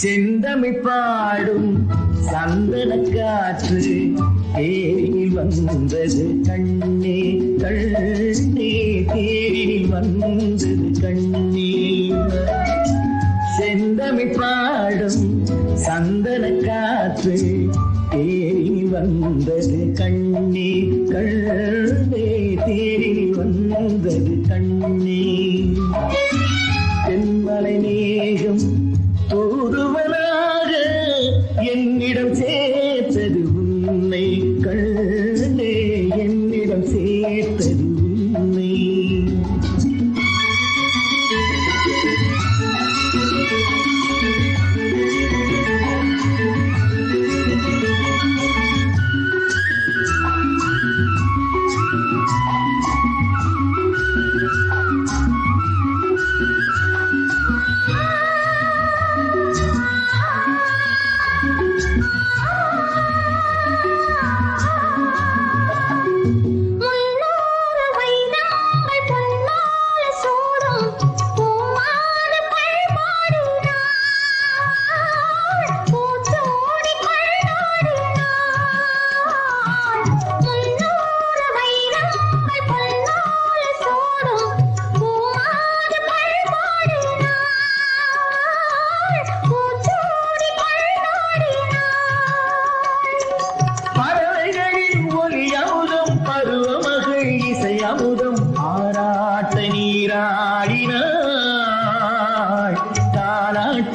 செந்தமி பாடும் சந்தன காற்று தேடி வந்தது கண்ணே கண்ணே தேடி வந்தது கண்ணே. செந்தமி பாடும் சந்தன காற்று தேறி வந்தது கண்ணே கண்ணே தேரில் வந்தது கண்ணே தென்மலை மேகம் தூதுவனாக என்னிடம் சேர்த்தது உன்னை கண்ணே என்னிடம் சேர்த்தது.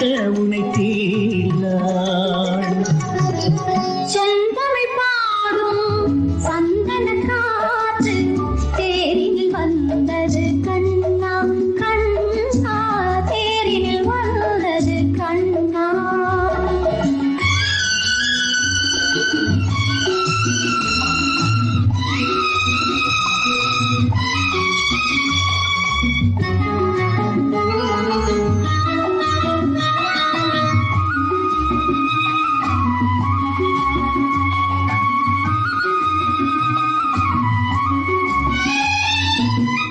தாளாட்ட உனை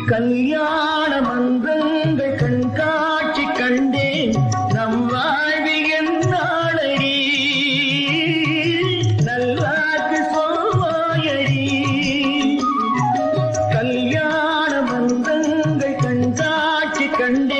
கல்யாண மன்றங்கள் கண்காட்சி கண்டேன். நம் வாழ்வில் என்னாளடி நல்லாக்கு சொல்வாயடி? கல்யாண மன்றங்கள் கண்காட்சி கண்டேன்.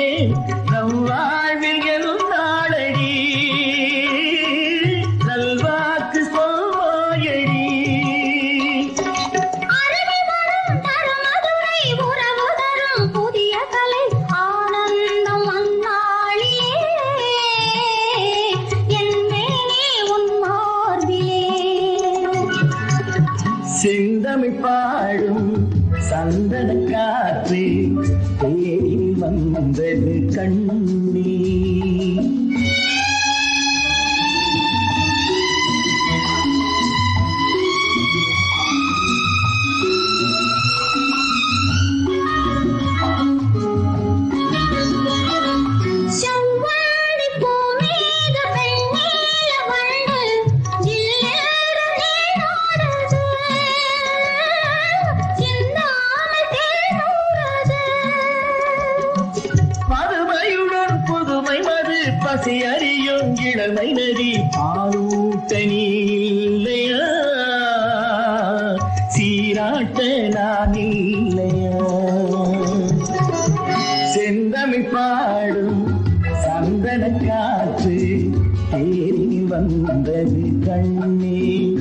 செந்தமிழ் பாடும் சந்தன காற்று தேடி வந்தது கண்ணீர். அறியும் நதி பாலூட்ட நீல்லையா? சீராட்ட நான் இல்லையா? செந்தமிழ் பாடும் சந்தன காற்று தேரில் வந்தது கண்ணீர்